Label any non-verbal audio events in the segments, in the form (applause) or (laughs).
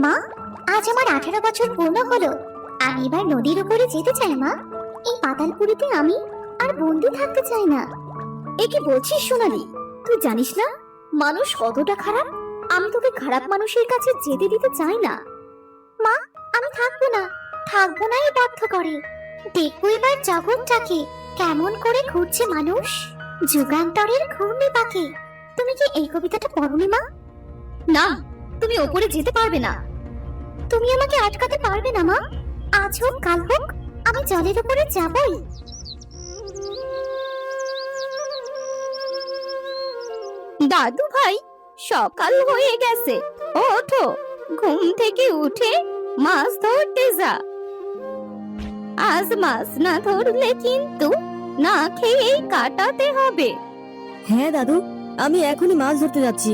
মা, আজ আমার আঠারো বছর পূর্ণ হলো। আমি এবার নদীর উপরে যেতে চাই, মা। এই পাতালপুরিতে আমি আর বন্দি থাকতে চাই না। এ কি বলছিস, সোনালি? তুই জানিস না? মানুষ কতটা খারাপ? আমি তোকে খারাপ মানুষের কাছে যেতে দিতে চাই না। মা, আমি থাকব না। থাকব না এই বাধ্য করে। দেখব এবার জগৎটাকে কেমন করে ঘুরছে মানুষ। যুগান্তরের ঘূর্ণি পাখি। তুমি কি এই কবিতাটা পড়নি, মা? না, তুমি ওপরে যেতে পারবে না। তুমি আমাকে আটকাতে পারবে না, মা। আজ হোক, কাল হোক, আমি জলের উপরে যাবই। দাদু ভাই, সকাল হয়ে গেছে। ওঠো, ঘুম থেকে উঠে মাছ ধরতে যা। আজ মাছ না ধরলে কিন্তু না খেয়েই কাটাতে হবে। হ্যাঁ দাদু, আমি এখনই মাছ ধরতে যাচ্ছি।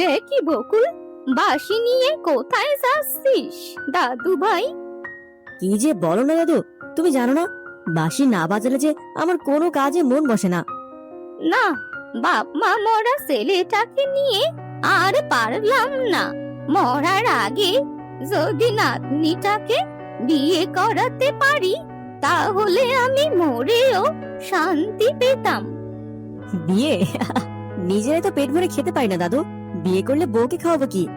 এ কি বকুল? বাসি নিয়ে কোথায় যাচ্ছিস দাদু ভাই কি যে বলো না দাদু তুমি জানো না বাঁশি না বাজালে যে আমার কোনো কাজে মন বসে না। না বাপ মা মরা ছেলেটাকে নিয়ে আর পারলাম না। মরার আগে যদি নাতনিটাকে বিয়ে করাতে পারি তাহলে আমি মরেও শান্তি পেতাম। বিয়ে? নিজেরাই তো পেট ভরে খেতে পারি না দাদু। বিয়ে করলে বউকে খাওয়াবো কি?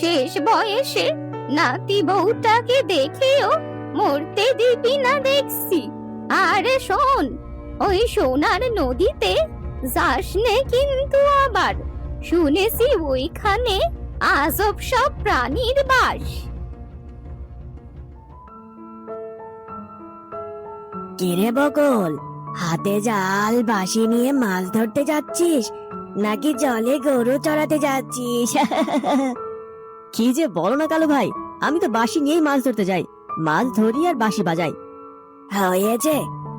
শেষ বয়সে নাতি বউটাকে দেখেও মরতে দিবি না দেখছি। আরে শোন ওই সোনার নদীতে যাস নে কিন্তু আবার। শুনেছি ওইখানে আজব সব প্রাণীর বাস। কিরে বকল? হাতে জাল বাসি নিয়ে মাছ ধরতে যাচ্ছিস? নাকি জলে গরু চড়াতে যাচ্ছিস? (laughs) কি যে বলো না কালো ভাই আমি তো বাঁশি নিয়েই মাছ ধরতে যাই মাছ ধরি আর বাঁশি বাজাই। হয়েছে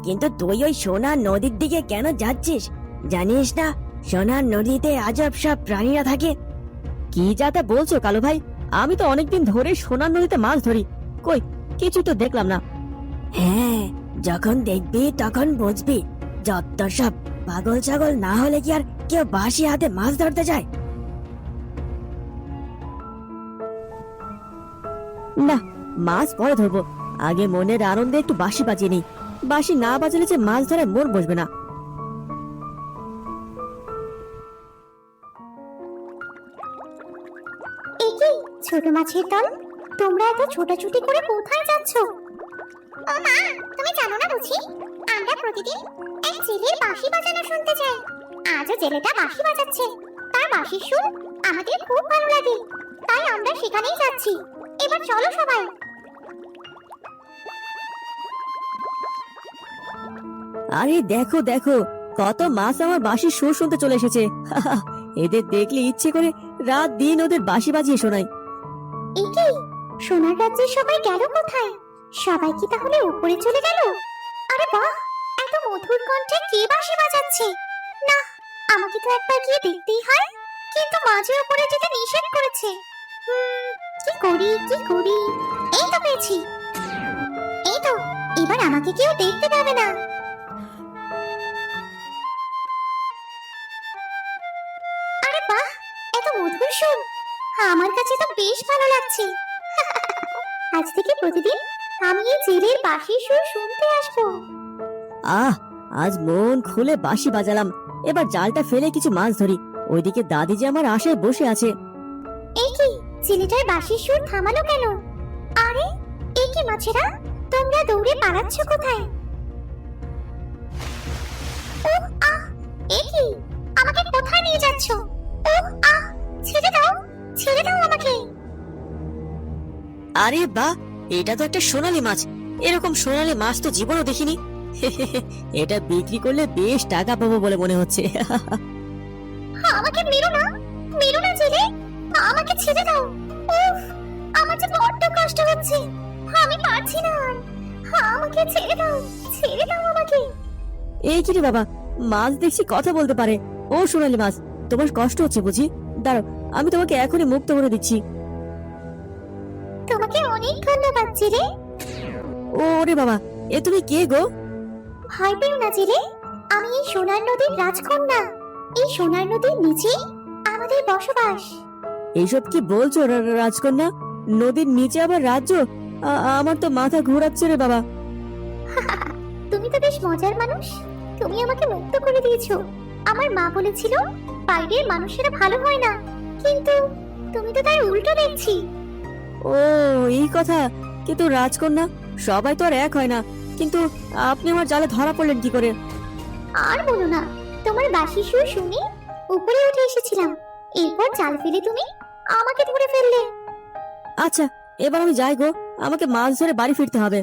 কিন্তু তুই ওই সোনার নদীর দিকে কেন যাচ্ছিস? জানিস না সোনার নদীতে আজব সব প্রাণীরা থাকে। কি যাতে বলছো কালো ভাই আমি তো অনেকদিন ধরে সোনার নদীতে মাছ ধরি কই কিছু তো দেখলাম না। হ্যাঁ যখন দেখবি তখন বুঝবি যত সব পাগল ছাগল না হলে কি আর কেউ বাঁশি হাতে মাছ ধরতে যায়। না, মাছ পরে ধরবো। আগে মনের আনন্দে একটু বাঁশি বাজিয়ে নিই। বাঁশি না বাজালে যে মাছ ধরায় মন বসবে না। ছোট মাছের দল। তোমরা এত ছোটাছুটি করে কোথায় যাচ্ছ? ও মা, তুমি জানো না বুঝি? আমরা প্রতিদিন এক জেলের বাঁশি বাজানো শুনতে যাই। আজও জেলেটা বাঁশি বাজাচ্ছে। তার বাঁশির সুর আমাদের খুব ভালো লাগে। তাই আমরা সেখানেই যাচ্ছি। এবার চলো সবাই। আরে দেখো দেখো কত মাছ আমার বাঁশির সুর শুনতে চলে এসেছে। (laughs) এদের দেখলে ইচ্ছে করে রাত দিন ওদের বাঁশি বাজিয়ে শোনাই এ কি? সোনার রাজ্যের সবাই গেল কোথায়? সবাই কি তাহলে উপরে চলে গেল? আরে বাহ! এত মধুর কণ্ঠে কে বাঁশি বাজাচ্ছে? না আমাকে তো একবার গিয়ে দেখতেই হয়। কিন্তু মাঝে উপরে যেতে নিষেধ করেছে। কি করি কি করি? এই তো পেয়েছি। এই তো, এবার আমাকে কেউ দেখতে পাবে না। আরে বাহ, এত মধুর সুর। আমার কাছে তো বেশ ভালো লাগছে। (laughs) আজ থেকে প্রতিদিন আমি এই জেলের বাঁশির সুর শুনতে আসব। আহ, আজ মন খুলে বাঁশি বাজালাম। এবার জালটা ফেলে কিছু মাছ ধরি। ওইদিকে দাদি যে আমার আশায় বসে আছে। এই কি ছেলেটার বাঁশির সুর থামালো কেন? আরে এই কি মাছেরা? তোমরা দৌড়ে পালাচ্ছ কোথায়? উহ, আহ, এ কি? আমাকে কোথায় নিয়ে যাচ্ছ? উহ, আহ, ছেড়ে দাও ছেড়ে দাও আমাকে। আরে বাহ এটা তো একটা সোনালী মাছ। এরকম সোনালী মাছ তো জীবনও দেখিনি। (laughs) এটা বিক্রি করলে বেশ টাকা পাবো বলে মনে হচ্ছে। আমাকে মেরো না। মেরো না জেলে। আমাকে ছেড়ে দাও। উফ আমার যে বড্ড কষ্ট হচ্ছে। আমি পারছি না। আমাকে ছেড়ে দাও। ছেড়ে দাও আমাকে। এই কি রে বাবা? মাছ দেখছি কথা বলতে পারে। ও সোনালী মাছ তোমার কষ্ট হচ্ছে বুঝি? দাঁড়াও আমি তোমাকে এখনই মুক্ত করে দিচ্ছি। তোমাকে অনেক ধন্যবাদ জেলে। ওরে বাবা এ তুমি কে গো? ভয় পেও না জেলে। আমি এই সোনার নদীর রাজকন্যা। এই সোনার নদীর নিচেই আমাদের বসবাস। এইসব কি বলছো রা- রাজকন্যা? নদীর নিচে আবার রাজ্য? আ- আমার তো মাথা ঘোরাচ্ছে রে বাবা। (laughs) তুমি তো বেশ মজার মানুষ। তুমি আমাকে মুক্ত করে দিয়েছ। আমার মা বলেছিল বাইরের মানুষেরা ভালো হয় না। কিন্তু তুমি তো তার উল্টো দেখছি। ও এই কথা। কিন্তু রাজকন্যা সবাই তো আর এক হয় না। কিন্তু আপনি আমার জালে ধরা পড়লেন কি করে? আর বলো না তোমার বাসি সুর শুনে উপরে উঠে এসেছিলাম। এরপর জাল ফেলে তুমি আমাকে ধরে ফেললে। আচ্ছা এবার আমি যাই গো আমাকে মাছ ধরে বাড়ি ফিরতে হবে।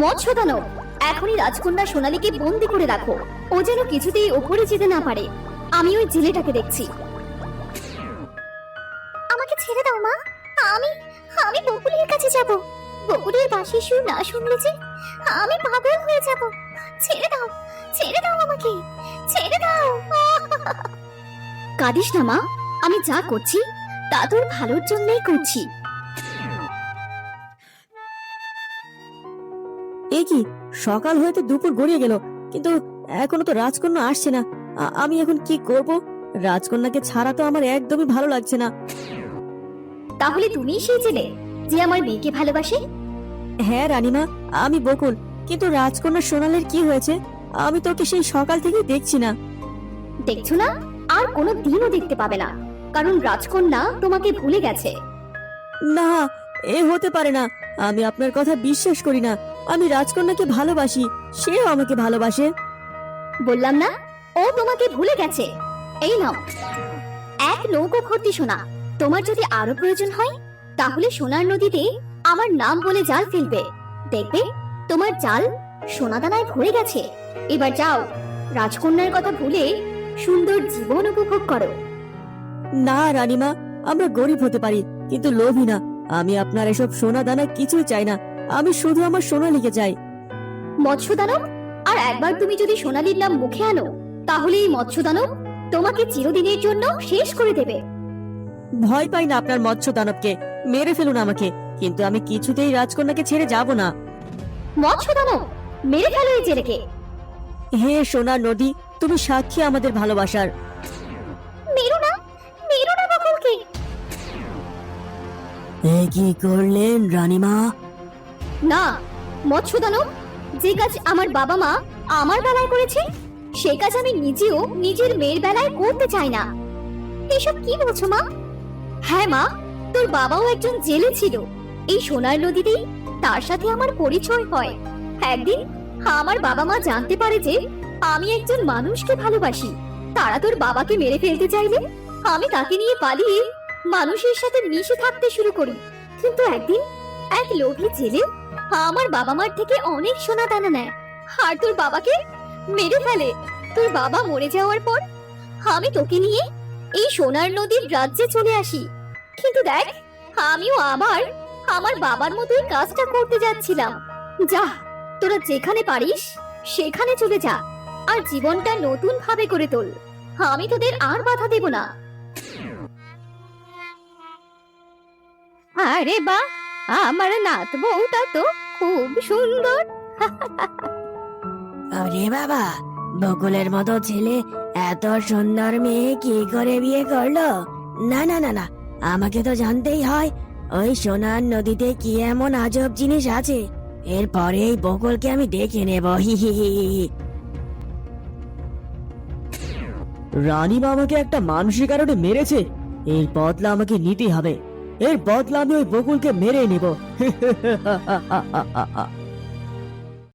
মৎস্য দানব এখনই রাজকন্যা সোনালীকে বন্দি করে রাখো। ও যেন কিছুতেই ওপরে যেতে না পারে। আমি ওই জেলেটাকে দেখছি। বাসি সুর না শুনলে যে আমি পাগল হয়ে যাব। ছেড়ে দাও ছেড়ে দাও আমাকে ছেড়ে দাও। কাঁদিস না মা আমি যা করছি তা তোর ভালোর জন্যই করছি। এ কি সকাল হয়ে তো দুপুর গড়িয়ে গেল কিন্তু এখনও তো রাজকন্যা আসছে না। আমি এখন কি করব? রাজকন্যাকে ছাড়া তো আমার একদমই ভালো লাগছে না। তাহলে তুমিই সেই জেলে যে আমার মেয়েকে ভালোবাসে? হ্যাঁ রানীমা আমি বকুল। কিন্তু রাজকন্যা সোনালের কি হয়েছে? আমি তোকে সেই সকাল থেকে দেখছি না। দেখছ না? আর কোনো দিনও দেখতে পাবে না। কারণ রাজকন্যা তোমাকে ভুলে গেছে। না এ হতে পারে না। আমি আপনার কথা বিশ্বাস করি না। আমি রাজকন্যাকে ভালোবাসি। সেও আমাকে ভালোবাসে। বললাম না ও তোমাকে ভুলে গেছে। এই নাও। এক নৌকো ভর্তি সোনা। তোমার যদি আরও প্রয়োজন হয় তাহলে সোনার নদীতে আমার নাম বলে জাল ফেলবে। দেখবে তোমার জাল সোনাদানায় ভরে গেছে। এবার যাও রাজকন্যার কথা ভুলে সুন্দর জীবন উপভোগ করো। না রানীমা আমরা গরিব হতে পারি কিন্তু লোভী না। আমি আপনার এসব সোনা দানা কিছুই চাই না। আমি শুধু আমার সোনা লিখে চাই। মৎস্য দানব আর একবার তুমি যদি সোনালীর নাম মুখে আনো তাহলে এই মৎস্য দানব তোমাকে চিরদিনের জন্য শেষ করে দেবে। ভয় পাই না আপনার মৎস্য দানবকে। মেরে ফেলুন আমাকে। কিন্তু আমি কিছুতেই রাজকন্যাকে ছেড়ে যাব না। মৎস্য দানব মেরে ফেলো এই জেলেকে হে সোনার নদী তুমি সাক্ষী আমাদের ভালোবাসার। মেরো না মেরো না বকুলকে। এ কি করলেন রানীমা? না মৎস্য দানব যে কাজ আমার বাবা মা আমার বেলায় করেছে সে কাজ আমি নিজেও নিজের মেয়ের বেলায় করতে চাই না। এসব কি বলছো মা? হ্যাঁ মা, তোর বাবাও একজন জেলে ছিল। এই সোনার নদীতেই তার সাথে আমার পরিচয় হয়। একদিন আমার বাবা মা জানতে পারে যে আমি একজন মানুষকে ভালোবাসি। তারা তোর বাবাকে মেরে ফেলতে চাইলে আমি তাকে নিয়ে পালিয়ে মানুষের সাথে মিশে থাকতে শুরু করি। কিন্তু একদিন এক লোভী জেলে আমার বাবা মার থেকে অনেক সোনা দানা নেয়। আর তোর বাবাকে মেরে ফেলে। তোর বাবা মরে যাওয়ার পর আমি তোকে নিয়ে এই সোনার নদীর রাজ্যে চলে আসি। কিন্তু দেখ, আমিও আবার আমার বাবার মতোই কাজটা করতে যাচ্ছিলাম। যা, তোরা যেখানে পারিস, সেখানে চলে যা, আর জীবনটা নতুন ভাবে করে তোল। আমি তোদের আর বাধা দেব না। আরে বা, আমার নাত বউটা তো খুব সুন্দর। আরে বাবা বকুলের মতো ছেলে, এত সুন্দর মেয়ে কি করে বিয়ে করল? না না না না, আমাকে তো জানতেই হয়, ওই সোনার নদীতে কি এমন আজব জিনিস আছে? এরপরে এই বকুলকে আমি দেখে নেব। রানী আমাকে একটা মানসিক কারণে মেরেছে। এর বদলা আমাকে নিতে হবে। এর বদলা আমি ওই বকুলকে মেরে নেব। (laughs)